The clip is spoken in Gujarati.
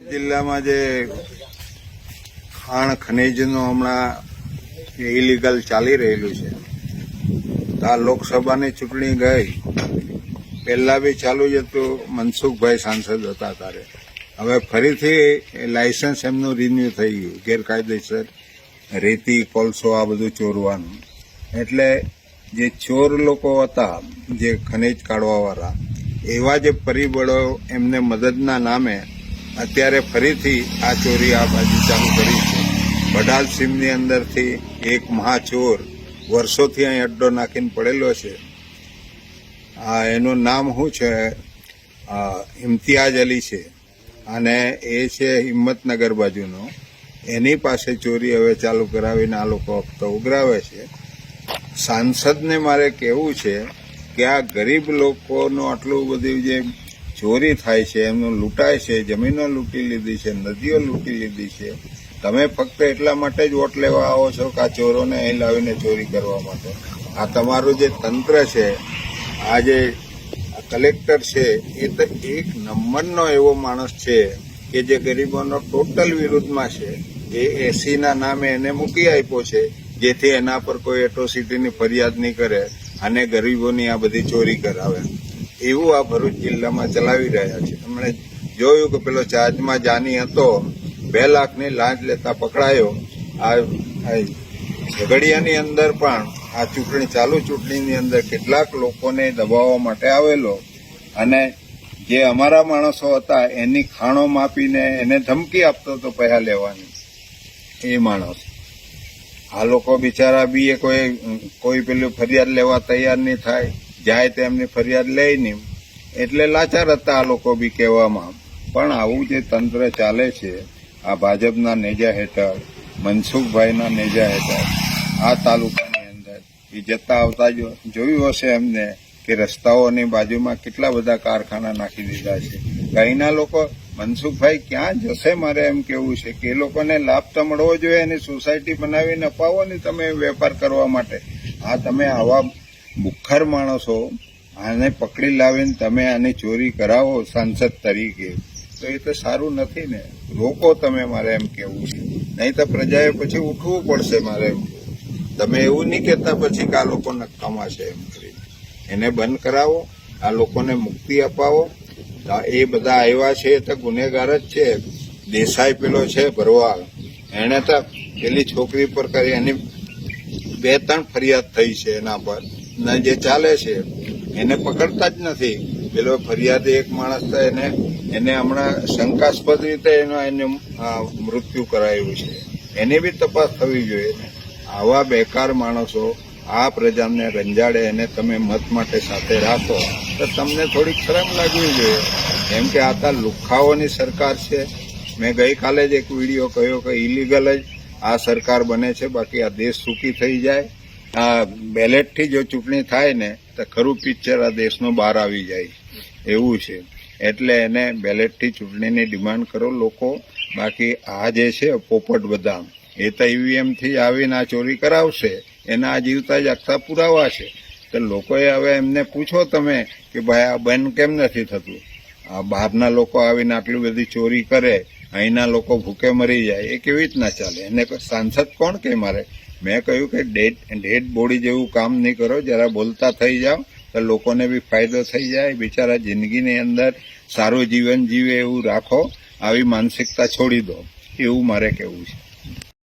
જિલ્લામાં જે ખાણ ખનીજનું હમણાં ઇલીગલ ચાલી રહેલું છે. આ લોકસભાની ચૂંટણી ગઈ. પહેલા બી ચાલુ જ હતું. મનસુખભાઈ સાંસદ હતા ત્યારે. હવે ફરીથી લાયસન્સ એમનું રિન્યુ થઈ ગયું. ગેરકાયદેસર રેતી, કોલસો આ બધું ચોરવાનું. એટલે જે ચોર લોકો હતા, જે ખનીજ કાઢવાવાળા, એવા જે પરિબળો એમને મદદના નામે અત્યારે ફરીથી આ ચોરી આ બાજુ ચાલુ કરી છે. બડાલ સીમની અંદરથી એક મહાચોર વર્ષોથી અહીં અડ્ડો નાખીને પડેલો છે. આ એનું નામ શું છે? ઇમ્તિયાજ અલી છે. અને એ છે હિંમતનગર બાજુનો. એની પાસે ચોરી હવે ચાલુ કરાવીને આ લોકો હપ્તો ઉઘરાવે છે. સાંસદને મારે કહેવું છે કે આ ગરીબ લોકોનું આટલું બધું જે ચોરી થાય છે, એમનું લૂંટાય છે, જમીનો લૂંટી લીધી છે, નદીઓ લૂંટી લીધી છે. તમે ફક્ત એટલા માટે જ વોટ લેવા આવો છો કે આ ચોરોને અહીં લાવીને ચોરી કરવા માટે? આ તમારું જે તંત્ર છે, આ જે કલેક્ટર છે, એ તો એક નંબરનો એવો માણસ છે કે જે ગરીબોનો ટોટલ વિરુદ્ધમાં છે. એ એસીના નામે એને મૂકી આપ્યો છે, જેથી એના પર કોઈ એટ્રોસિટીની ફરિયાદ નહીં કરે અને ગરીબોની આ બધી ચોરી કરાવે. એવું આ ભરૂચ જિલ્લામાં ચલાવી રહ્યા છે. એમણે જોયું કે પેલો ચાર્જમાં જાની હતો, બે લાખની લાંચ લેતા પકડાયો. આ ઝઘડિયાની અંદર પણ આ ચૂંટણી, ચાલુ ચૂંટણીની અંદર કેટલાક લોકોને દબાવવા માટે આવેલો અને જે અમારા માણસો હતા, એની ખાણો માપીને એને ધમકી આપતો હતો પૈસા લેવાની. એ માણસ. આ લોકો બિચારા બી એ કોઈ કોઈ પેલું ફરિયાદ લેવા તૈયાર નહીં થાય. જાય તો એમની ફરિયાદ લે નહીં એટલે લાચાર હતા આ લોકો બી કહેવામાં. પણ આવું જે તંત્ર ચાલે છે, આ ભાજપના નેજા હેઠળ, મનસુખભાઈના નેજા હેઠળ, આ તાલુકાની અંદર, એ જતા આવતા જોયું હશે એમને કે રસ્તાઓની બાજુમાં કેટલા બધા કારખાના નાખી દીધા છે. અહીંના લોકો, મનસુખભાઈ ક્યાં જશે મારે એમ કેવું છે કે એ લોકોને લાભ તો મળવો જોઈએ એની સોસાયટી બનાવીને અપાવો ને તમે વેપાર કરવા માટે. આ તમે આવા બુખર માણસો, આને પકડી લાવીને તમે આની ચોરી કરાવો સાંસદ તરીકે, તો એ તો સારું નથી ને. રોકો તમે મારે એમ કેવું છે. નહીં તો પ્રજાએ પછી ઉઠવું પડશે મારે. તમે એવું નહીં કહેતા પછી કે આ લોકો નક્કામાં છે એમ કરીને. એને બંધ કરાવો, આ લોકોને મુક્તિ અપાવો. એ બધા આવ્યા છે એ તો ગુનેગાર જ છે. દેસાઈ પેલો છે ભરવાલ એણે તો પેલી છોકરી પર કરી, એની બે ત્રણ ફરિયાદ થઈ છે એના પર. ને, જે ચાલે છે, એને પકડતા જ નથી. પેલો ફરિયાદી એક માણસ તો એને એને હમણાં શંકાસ્પદ રીતે એનો, એને મૃત્યુ કરાયું છે. એની બી તપાસ થવી જોઈએ આવા બેકાર માણસો આ પ્રજાને રંજાડે એને તમે મત માટે સાથે રાખો, તો તમને થોડીક શરમ લાગવી જોઈએ. કેમ કે આ તો લુખાઓની સરકાર છે. મેં ગઈકાલે જ એક વીડિયો કહ્યો કે ઇલીગલ જ આ સરકાર બને છે, બાકી આ દેશ સુખી થઈ જાય. આ બેલેટથી જો ચૂંટણી થાય ને, તો ખરું પિક્ચર આ દેશનું બહાર આવી જાય. એવું છે. એટલે એને બેલેટથી ચૂંટણીની ડિમાન્ડ કરો લોકો. બાકી આ જે છે, પોપટ બદામ, એ તો ઈવીએમથી આવીને આ ચોરી કરાવશે. એના આ જીવતા જ આખા પુરાવા છે. તો લોકોએ હવે એમને પૂછો તમે કે ભાઈ આ બંધ કેમ નથી થતું? આ બહારના લોકો આવીને આટલી બધી ચોરી કરે, અહીંના લોકો ભૂકે મરી જાય. એ કેવી રીતના ચાલે? એને સાંસદ કોણ કે મારે? મેં કહ્યું કે ડેડ ડેડ બોડી જેવું કામ નહીં કરો, જરા બોલતા થઈ જાઓ, તો લોકોને બી ફાયદો થઈ જાય. બિચારા જિંદગીની અંદર સારું જીવન જીવે એવું રાખો, આવી માનસિકતા છોડી દો. એવું મારે કહેવું છે.